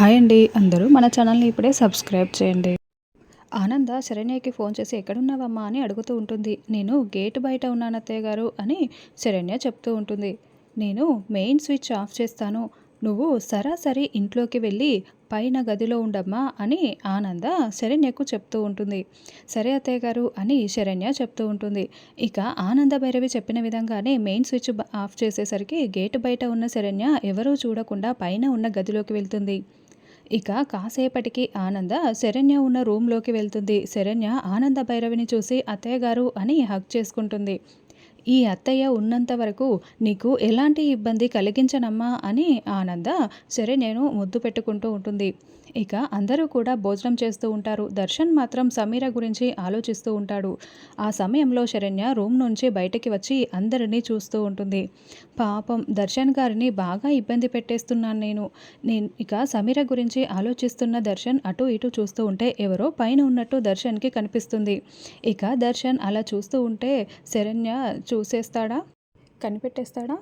Hi అండి అందరూ. మన ఛానల్ని ఇప్పుడే సబ్స్క్రైబ్ చేయండి. ఆనంద శరణ్యకి ఫోన్ చేసి ఎక్కడున్నావమ్మా? అని అడుగుతూ ఉంటుంది. నేను గేట్ బయట ఉన్నాను అత్తయ్య గారు అని శరణ్య చెప్తూ ఉంటుంది. నేను మెయిన్ స్విచ్ ఆఫ్ చేస్తాను. నువ్వు సరాసరి ఇంట్లోకి వెళ్ళి పైన గదిలో ఉండమ్మా అని ఆనంద శరణ్యకు చెప్తూ ఉంటుంది. సరే అత్తయ్య గారు అని శరణ్య చెప్తూ ఉంటుంది. ఇక ఆనంద భైరవి చెప్పిన విధంగానే మెయిన్ స్విచ్ ఆఫ్ చేసేసరికి గేట్ బయట ఉన్న శరణ్య ఎవరూ చూడకుండా పైన ఉన్న గదిలోకి వెళ్తుంది. ఇక కాసేపటికి ఆనంద శరణ్య ఉన్న రూమ్లోకి వెళ్తుంది. శరణ్య ఆనంద భైరవిని చూసి అత్తయ్య గారు అని హక్ చేసుకుంటుంది. ఈ అత్తయ్య ఉన్నంత వరకు నీకు ఎలాంటి ఇబ్బంది కలిగించనమ్మా అని ఆనంద సరే నేను ముద్దు పెట్టుకుంటూ ఉంటుంది. ఇక అందరూ కూడా భోజనం చేస్తూ ఉంటారు. దర్శన్ మాత్రం సమీర గురించి ఆలోచిస్తూ ఉంటాడు. ఆ సమయంలో శరణ్య రూమ్ నుంచి బయటకి వచ్చి అందరినీ చూస్తూ ఉంటుంది. పాపం దర్శన్ గారిని బాగా ఇబ్బంది పెట్టేస్తున్నాను నేను. నేను ఇక సమీర గురించి ఆలోచిస్తున్న దర్శన్ అటు ఇటు చూస్తూ ఉంటే ఎవరో పైన ఉన్నట్టు దర్శన్కి కనిపిస్తుంది. ఇక దర్శన్ అలా చూస్తూ ఉంటే శరణ్య చూ చూసేస్తాడా? కనిపెట్టేస్తాడా?